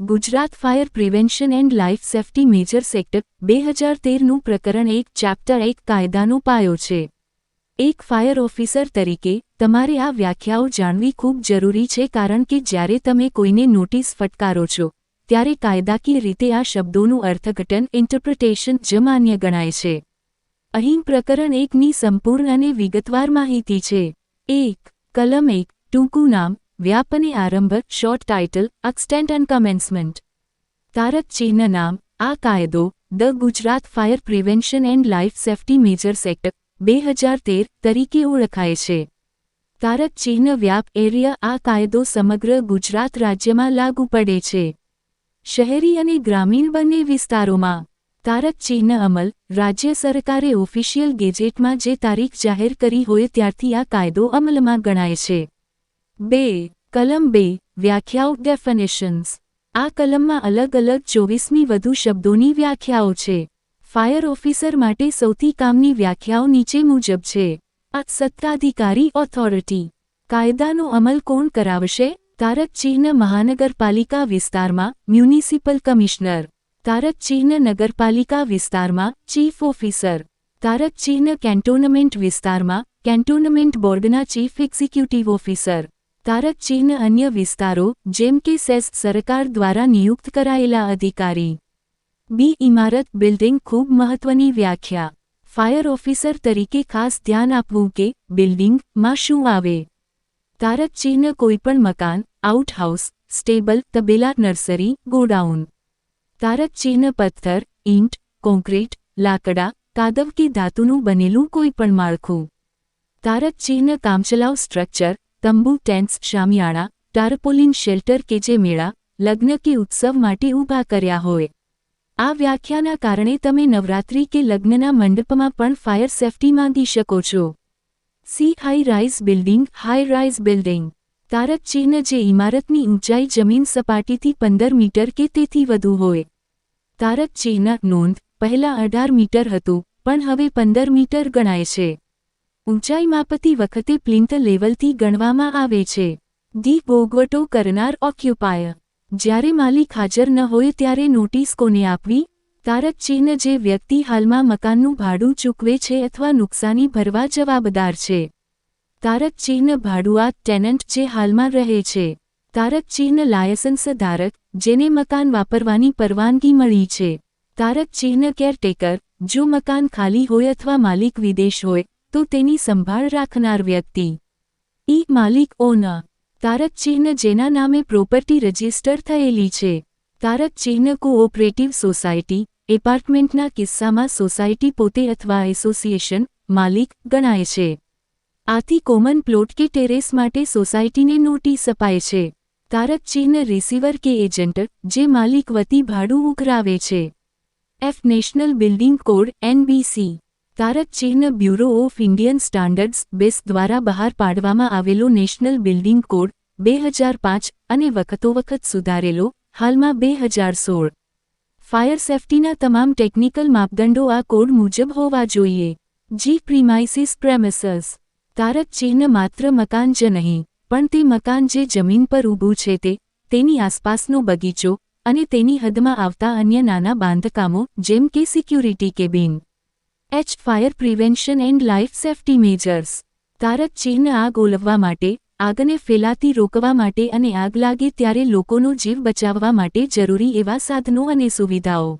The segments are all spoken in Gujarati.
Gujarat fire prevention and life safety major sector બે હજાર તેરનું પ્રકરણ એક, ચેપ્ટર એક કાયદાનો પાયો છે. એક ફાયર ઓફિસર તરીકે, તમારે આ વ્યાખ્યાઓ જાણવી ખૂબ જરૂરી છે કારણ કે જ્યારે તમે કોઈને નોટિસ ફટકારો છો, ત્યારે કાયદાકીય રીતે આ શબ્દોનું અર્થઘટન ઇન્ટરપ્રિટેશન જ માન્ય ગણાય છે. અહીં પ્રકરણ એકની સંપૂર્ણ અને વિગતવાર માહિતી છે. એક, કલમ એક, ટૂંકું નામ વ્યાપ અને આરંભ short title extent and commencement Tarak ચિહ્ન નામ આ કાયદો the Gujarat fire prevention and life safety major sector બે હજાર તેર તરીકે ઓળખાય છે તારક ચિહ્ન વ્યાપ એરિયા આ કાયદો સમગ્ર ગુજરાત રાજ્યમાં લાગુ પડે છે શહેરી અને ગ્રામીણ બંને વિસ્તારોમાં તારક ચિહ્ન અમલ રાજ્ય સરકારે ઓફિશિયલ ગેજેટમાં જે તારીખ જાહેર કરી હોય ત્યારથી આ કાયદો અમલમાં ગણાય છે બે કલમ બે, વ્યાખ્યાઓ ડેફિનેશન્સ આ કલમમાં અલગ અલગ ચોવીસમી વધુ શબ્દોની વ્યાખ્યાઓ છે. ફાયર ઓફિસર માટે સૌથી કામની વ્યાખ્યાઓ નીચે મુજબ છે. આ સત્તાધિકારી ઓથોરિટી કાયદાનો અમલ કોણ કરાવશે? તારક ચિહ્ન મહાનગરપાલિકા વિસ્તારમાં, મ્યુનિસિપલ કમિશનર. તારક ચિહ્ન નગરપાલિકા વિસ્તારમાં, ચીફ ઓફિસર. તારક ચિહ્ન કેન્ટોનમેન્ટ વિસ્તારમાં, કેન્ટોનમેન્ટ બોર્ડના ચીફ એક્ઝિક્યુટિવ ઓફિસર. તારક ચિહ્ન અન્ય વિસ્તારો, જેમ કે સેસ સરકાર દ્વારા નિયુક્ત કરાયેલા અધિકારી. બી ઇમારત બિલ્ડિંગ ખૂબ મહત્વની વ્યાખ્યા. ફાયર ઓફિસર તરીકે ખાસ ધ્યાન આપવું કે બિલ્ડિંગમાં શું આવે. તારક ચિહ્ન કોઈપણ મકાન, આઉટહાઉસ, સ્ટેબલ, તબેલા, નર્સરી, ગોડાઉન. તારક ચિહ્ન પથ્થર, ઈંટ કોન્ક્રીટ લાકડા, કાદવ કે ધાતુનું બનેલું કોઈપણ માળખું. તારક ચિહ્ન કામચલાઉ સ્ટ્રક્ચર તંબુ, ટેન્ટ્સ શામિયાણા ટારપોલિન, શેલ્ટર કે જે મેળા, લગ્ન કે ઉત્સવ માટે ઊભા કર્યા હોય. આ વ્યાખ્યાના કારણે તમે નવરાત્રી કે લગ્નના મંડપમાં પણ ફાયર સેફ્ટી માંગી શકો છો. C high rise building, high rise building. Tarak ચિહ્ન જે ઇમારતની ઊંચાઈ જમીન સપાટીથી પંદર મીટર કે તેથી વધુ હોય. તારક ચિહ્ન નોંધ, પહેલા અઢાર મીટર હતું, પણ હવે પંદર મીટર ગણાય છે. ઊંચાઈ માપતી વખતે પ્લિન્થ લેવલથી ગણવામાં આવે છે. દી ગોગવટો કરનાર ઓક્યુપાય જ્યારે માલિક હાજર ન હોય ત્યારે નોટિસ કોને આપવી? તારક ચિહ્ન જે વ્યક્તિ હાલમાં મકાનનું ભાડું ચૂકવે છે અથવા નુકસાની ભરવા જવાબદાર છે. તારક ચિહ્ન ભાડુઆત ટેનન્ટ જે હાલમાં રહે છે. તારક ચિહ્ન લાયસન્સ ધારક, જેને મકાન વાપરવાની પરવાનગી મળી છે. તારક ચિહ્ન કેરટેકર, જો મકાન ખાલી હોય અથવા માલિક વિદેશ હોય તો તેની સંભાળ રાખનાર વ્યક્તિ. ઈ માલિક ઓના તારક ચિહ્ન જેના નામે પ્રોપર્ટી રજિસ્ટર થયેલી છે. તારક ચિહ્ન કોઓપરેટિવ સોસાયટી, એપાર્ટમેન્ટના કિસ્સામાં સોસાયટી પોતે અથવા એસોસિએશન, માલિક ગણાય છે. આથી કોમન પ્લોટ કે ટેરેસ માટે સોસાયટીને નોટિસ અપાય છે. તારક ચિહ્ન રિસીવર કે એજન્ટ, જે માલિક વતી ભાડું ઉઘરાવે છે. F national building code NBC Tarak ચિહ્ન બ્યુરો ઓફ ઇન્ડિયન સ્ટાન્ડર્ડ્સ બેસ દ્વારા બહાર પાડવામાં આવેલો નેશનલ બિલ્ડિંગ કોડ બે હજાર પાંચ અને વખતોવખત સુધારેલો, હાલમાં બે હજાર સોળ. ફાયર સેફ્ટીના તમામ ટેકનિકલ માપદંડો આ કોડ મુજબ હોવા જોઈએ. જી પ્રિમાઇસિસ પ્રેમિસસ. તારક ચિહ્ન માત્ર મકાન જ નહીં, પણ તે મકાન જે જમીન પર ઊભું છે તે, તેની આસપાસનો બગીચો અને તેની હદમાં આવતા અન્ય નાના બાંધકામો જેમ કે security cabin. H fire prevention and life safety measures Tarak ચિહ્ન આગ ઓલવવા માટે, આગને ફેલાતી રોકવા માટે અને આગ લાગે ત્યારે લોકોનો જીવ બચાવવા માટે જરૂરી એવા સાધનો અને સુવિધાઓ.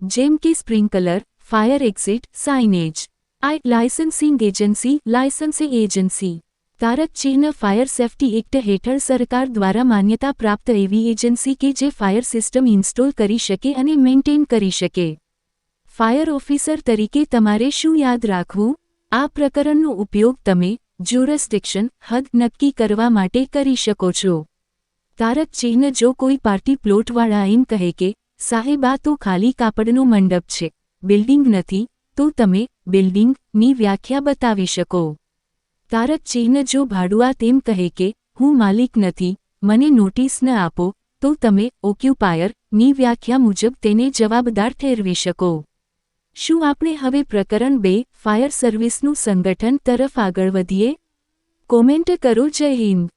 જેમ કે sprinkler, fire exit, signage. I licensing agency licensing agency. Tarak ચિહ્ન ફાયર સેફ્ટી એક્ટ હેઠળ સરકાર દ્વારા માન્યતા પ્રાપ્ત એવી એજન્સી કે જે ફાયર સિસ્ટમ ઇન્સ્ટોલ કરી શકે અને મેન્ટેન કરી શકે. ફાયર ઓફિસર તરીકે તમારે શું યાદ રાખવું? આ પ્રકરણનો ઉપયોગ તમે જ્યુરસ્ટિક્શન હદ નક્કી કરવા માટે કરી શકો છો. તારક ચિહ્ન જો કોઈ પાર્ટી પ્લોટવાળા એમ કહે કે, સાહેબ, આ તો ખાલી કાપડનો મંડપ છે, બિલ્ડિંગ નથી, તો તમે બિલ્ડિંગની વ્યાખ્યા બતાવી શકો. તારક ચિહ્ન જો ભાડુઆ તેમ કહે કે, હું માલિક નથી, મને નોટિસ ન આપો, તો તમે ઓક્યુપાયરની વ્યાખ્યા મુજબ તેને જવાબદાર ઠેરવી શકો. શું આપણે હવે પ્રકરણ બે, ફાયર સર્વિસનું સંગઠન તરફ આગળ વધીએ? કોમેન્ટ કરો, જય હિન્દ.